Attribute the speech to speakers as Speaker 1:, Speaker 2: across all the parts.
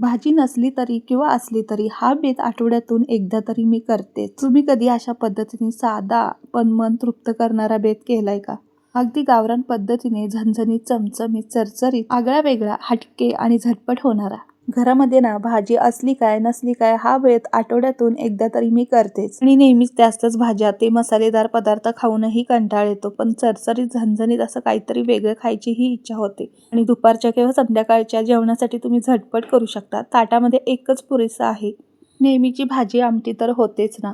Speaker 1: भाजी नसली तरी किंवा असली तरी हा बेत आठवड्यातून एकदा तरी मी करते. तुम्ही कधी अशा पद्धतीने साधा पण मन तृप्त करणारा बेत केलाय का? अगदी गावरान पद्धतीने झणझणीत चमचमीत चरचरीत आगळा वेगळा हटके आणि झटपट होणारा. घरामध्ये ना भाजी असली काय नसली काय हा वेळेत आठवड्यातून एकदा तरी मी करतेच. आणि नेहमीच त्याच भाज्या ते मसालेदार पदार्थ खाऊनही कंटाळ येतो पण चरचरीत झणझणीत असं काहीतरी वेगळं खायची ही इच्छा होते. आणि दुपारच्या किंवा संध्याकाळच्या जेवणासाठी तुम्ही झटपट करू शकता. ताटामध्ये एकच पुरेसं आहे. नेहमीची भाजी आमटी तर होतेच ना.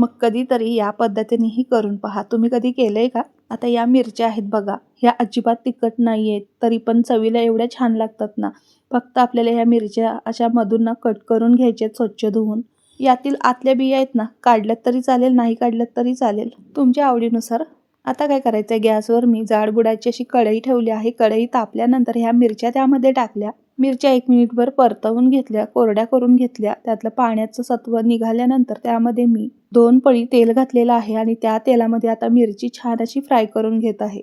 Speaker 1: मग कधीतरी या पद्धतीनेही करून पहा. तुम्ही कधी केलं आहे का? आता या मिरच्या आहेत बघा. ह्या अजिबात तिखट नाही आहेत तरी पण चवीला एवढ्या छान लागतात ना. फक्त आपल्याला ह्या मिरच्या अशा मधून ना कट करून घ्यायच्यात स्वच्छ धुवून. यातील आतल्या बिया आहेत ना काढल्यात तरी चालेल नाही काढल्यात तरी चालेल. तुमच्या आवडीनुसार. आता काय करायचं आहे गॅसवर मी जाडबुडाची अशी कढई ठेवली आहे. कढई तापल्यानंतर ह्या मिरच्या त्यामध्ये टाकल्या. मिरच्या एक मिनिटभर परतवून घेतल्या कोरड्या करून घेतल्या. त्यातलं पाण्याचं सत्व निघाल्यानंतर त्यामध्ये मी दोन पळी तेल घातलेलं आहे आणि त्या तेलामध्ये आता मिरची छान अशी फ्राय करून घेत आहे.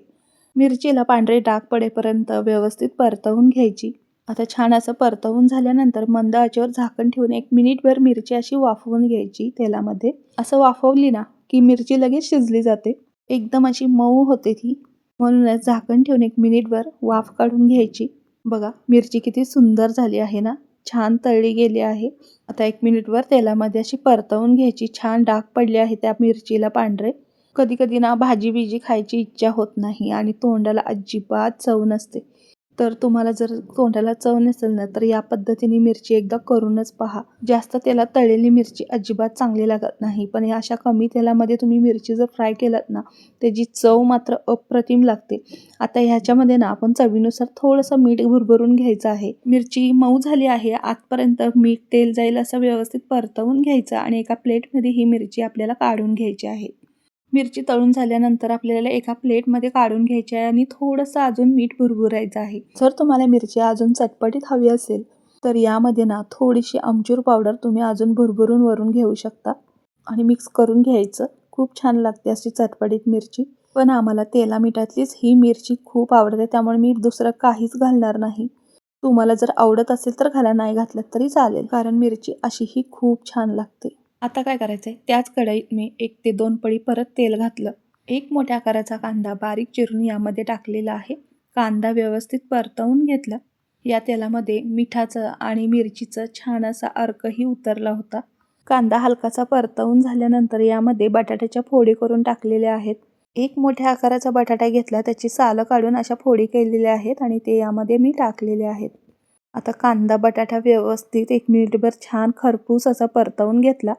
Speaker 1: मिरचीला पांढरे डाग पडेपर्यंत व्यवस्थित परतवून घ्यायची. आता छान असं परतवून झाल्यानंतर मंद आचेवर झाकण ठेवून एक मिनिटभर मिरची अशी वाफवून घ्यायची तेलामध्ये. असं वाफवली ना की मिरची लगेच शिजली जाते. एकदम अशी मऊ होते ती. म्हणूनच झाकण ठेवून एक मिनिटभर वाफ काढून घ्यायची. बघा मिरची किती सुंदर झाली आहे ना? छान तळली गेली आहे. आता एक मिनिटवर तेलामध्ये अशी परतवून घ्यायची. छान डाग पडले आहे त्या मिरचीला पांढरे. कधी कधी ना भाजी बिजी खायची इच्छा होत नाही आणि तोंडाला अजिबात चव नसते. तर तुम्हाला जर तोंडाला चव नसेल ना तर या पद्धतीने मिरची एकदा करूनच पहा. जास्त तेलात तळलेली मिरची अजिबात चांगली लागत नाही पण या अशा कमी तेलामध्ये तुम्ही मिरची जर फ्राय केलात ना त्याची चव मात्र अप्रतिम लागते. आता ह्याच्यामध्ये ना आपण चवीनुसार थोडंसं मीठ भुरभरून घ्यायचं आहे. मिरची मऊ झाली आहे आतपर्यंत मीठ तेल जाईल असं व्यवस्थित परतवून घ्यायचं आणि एका प्लेटमध्ये ही मिरची आपल्याला काढून घ्यायची आहे. मिरची तळून झाल्यानंतर आपल्याला एका प्लेटमध्ये काढून घ्यायची आहे आणि थोडंसं अजून मीठ भुरभुरायचं आहे. जर तुम्हाला मिरची अजून चटपटीत हवी असेल तर यामध्ये ना थोडीशी आमचूर पावडर तुम्ही अजून भुरभुरून वरून घेऊ शकता. आणि मिक्स करून घ्यायचं. खूप छान लागते अशी चटपटीत मिरची. पण आम्हाला तेला मिठातलीच ही मिरची खूप आवडते त्यामुळे मी दुसरं काहीच घालणार नाही. तुम्हाला जर आवडत असेल तर घाला नाही घातलं तरी चालेल. कारण मिरची अशी ही खूप छान लागते. आता काय करायचं आहे त्याच कढईत मी एक ते दोन पळी परत तेल घातलं. एक मोठ्या आकाराचा कांदा बारीक चिरून यामध्ये टाकलेला आहे. कांदा व्यवस्थित परतवून घेतला. या तेलामध्ये मिठाचं आणि मिरचीचं छान असा अर्कही उतरला होता. कांदा हलकासा परतवून झाल्यानंतर यामध्ये बटाट्याच्या फोडी करून टाकलेल्या आहेत. एक मोठ्या आकाराचा बटाटा घेतला त्याची सालं काढून अशा फोडी केलेल्या आहेत आणि ते यामध्ये मी टाकलेले आहेत. आता कांदा बटाटा व्यवस्थित एक मिनिटभर छान खरपूस असा परतवून घेतला.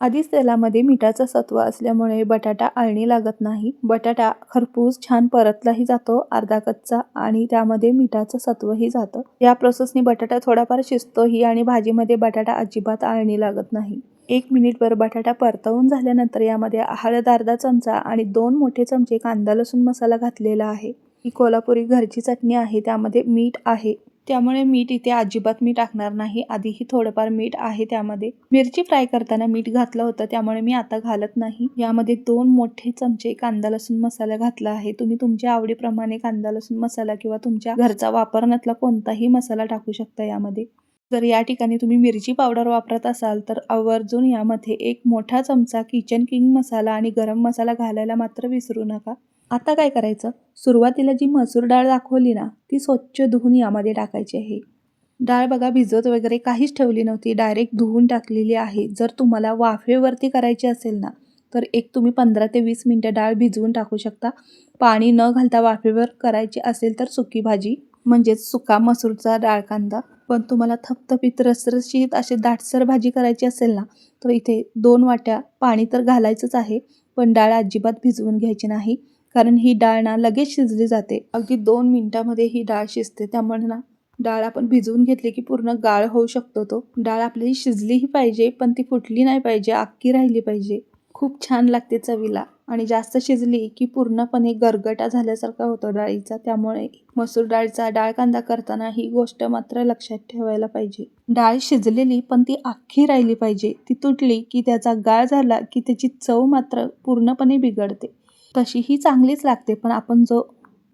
Speaker 1: आधीच तेलामध्ये मिठाचं सत्व असल्यामुळे बटाटा अळणी लागत नाही. बटाटा खरपूस छान परतलाही जातो अर्धा कच्चा आणि त्यामध्ये मिठाचं सत्वही जातं. या प्रोसेसने बटाटा थोडाफार शिजतोही आणि भाजीमध्ये बटाटा अजिबात आळणी लागत नाही. एक मिनिटभर बटाटा परतवून झाल्यानंतर यामध्ये हळद अर्धा चमचा आणि दोन मोठे चमचे कांदा लसूण मसाला घातलेला आहे. ही कोल्हापुरी घरची चटणी आहे. त्यामध्ये मीठ आहे. त्यामुळे मीठ इथे अजिबात मी टाकणार नाही. आधीही थोडंफार मीठ आहे त्यामध्ये. मिरची फ्राय करताना मीठ घातलं होतं त्यामुळे मी आता घालत नाही. यामध्ये दोन मोठे चमचे कांदा लसूण मसाला घातला आहे. तुम्ही तुमच्या आवडीप्रमाणे कांदा लसूण मसाला किंवा तुमच्या घरचा वापरण्यातला कोणताही मसाला टाकू शकता यामध्ये. जर या ठिकाणी तुम्ही मिरची पावडर वापरत असाल तर आवर्जून यामध्ये एक मोठा चमचा किचन किंग मसाला आणि गरम मसाला घालायला मात्र विसरू नका. आता काय करायचं? सुरुवातीला जी मसूर डाळ दाखवली ना ती स्वच्छ धुवून यामध्ये टाकायची आहे. डाळ बघा भिजत वगैरे काहीच ठेवली नव्हती. डायरेक्ट धुवून टाकलेली आहे. जर तुम्हाला वाफेवरती करायची असेल ना तर एक तुम्ही पंधरा ते वीस मिनटं डाळ भिजवून टाकू शकता. पाणी न घालता वाफेवर करायची असेल तर सुकी भाजी. म्हणजेच सुका मसूरचा डाळ कांदा. पण तुम्हाला थपथपीत रसरशीत अशी दाटसर भाजी करायची असेल ना तर इथे दोन वाट्या पाणी तर घालायचंच आहे पण डाळ अजिबात भिजवून घ्यायची नाही कारण ही डाळ ना लगेच शिजली जाते. अगदी दोन मिनिटामध्ये ही डाळ शिजते. त्यामुळे ना डाळ आपण भिजवून घेतली की पूर्ण गाळ होऊ शकतो तो. डाळ आपली शिजलीही पाहिजे पण ती फुटली नाही पाहिजे अक्की राहिली पाहिजे. खूप छान लागते चवीला. आणि जास्त शिजली की पूर्णपणे गरगटा झाल्यासारखा होतो डाळीचा. त्यामुळे मसूर डाळीचा डाळ कांदा करताना ही गोष्ट मात्र लक्षात ठेवायला पाहिजे. डाळ शिजलेली पण ती आखी राहिली पाहिजे. ती तुटली की त्याचा गाळ झाला की त्याची चव मात्र पूर्णपणे बिघडते. तशी ही चांगलीच लागते पण आपण जो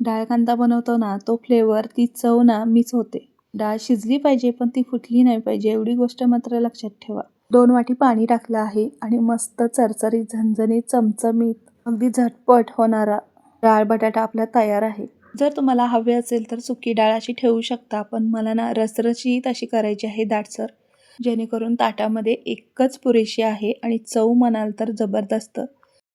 Speaker 1: डाळ कांदा बनवतो ना तो फ्लेवर ती चव ना मिस होते. डाळ शिजली पाहिजे पण ती फुटली नाही पाहिजे एवढी गोष्ट मात्र लक्षात ठेवा. दोन वाटी पाणी टाकलं आहे आणि मस्त चरचरीत झणझणीत चमचमीत अगदी झटपट होणारा डाळ बटाटा आपला तयार आहे. जर तुम्हाला हवे असेल तर सुकी डाळ अशी ठेवू शकता पण मला ना रसरशीत अशी करायची आहे दाटसर जेणेकरून ताटामध्ये एकच पुरेशी आहे आणि चव म्हणाल तर जबरदस्त.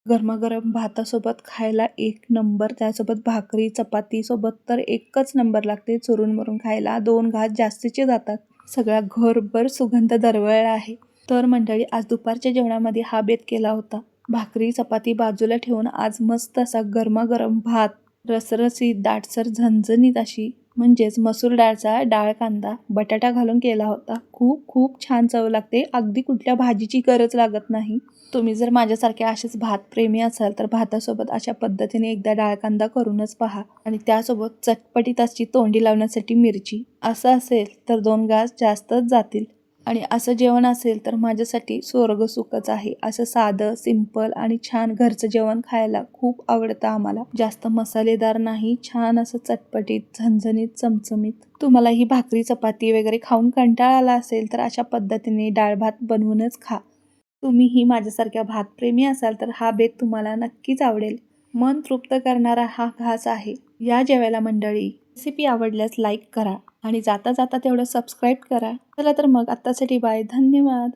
Speaker 1: गरमागरम भातासोबत खायला एक नंबर त्यासोबत भाकरी चपातीसोबत तर एकच नंबर लागते. चुरून मरून खायला दोन घास जास्तीचे जातात. सगळा घरभर सुगंध दरवळला आहे. तर मंडळी आज दुपारच्या जेवणामध्ये हा बेत केला होता. भाकरी चपाती बाजूला ठेवून आज मस्त असा गरमागरम भात रसरसीत दाटसर झणझणीत अशी म्हणजेच मसूर डाळचा डाळ कांदा बटाटा घालून केला होता. खूप खूप छान चव लागते. अगदी कुठल्या भाजीची गरज लागत नाही. तुम्ही जर माझ्यासारखे असेच भात प्रेमी असाल तर भातासोबत अशा पद्धतीने एकदा डाळ कांदा करूनच पहा आणि त्यासोबत चटपटीत अशी तोंडी लावण्यासाठी मिरची. असं असेल तर दोन घास जास्तच जातील. आणि असं जेवण असेल तर माझ्यासाठी स्वर्ग सुखच आहे. असं साधं सिंपल आणि छान घरचं जेवण खायला खूप आवडतं आम्हाला. जास्त मसालेदार नाही छान असं चटपटीत झणझणीत चमचमीत. तुम्हाला ही भाकरी चपाती वगैरे खाऊन कंटाळा आला असेल तर अशा पद्धतीने डाळ भात बनवूनच खा. तुम्हीही माझ्यासारख्या भातप्रेमी असाल तर हा बेत तुम्हाला नक्कीच आवडेल. मन तृप्त करणारा हा घास आहे. या जेवायला मंडळी. रेसिपी आवडल्यास लाईक करा आणि जाता जाता तेवढं सबस्क्राईब करा. चला तर मग आत्तासाठी बाय धन्यवाद.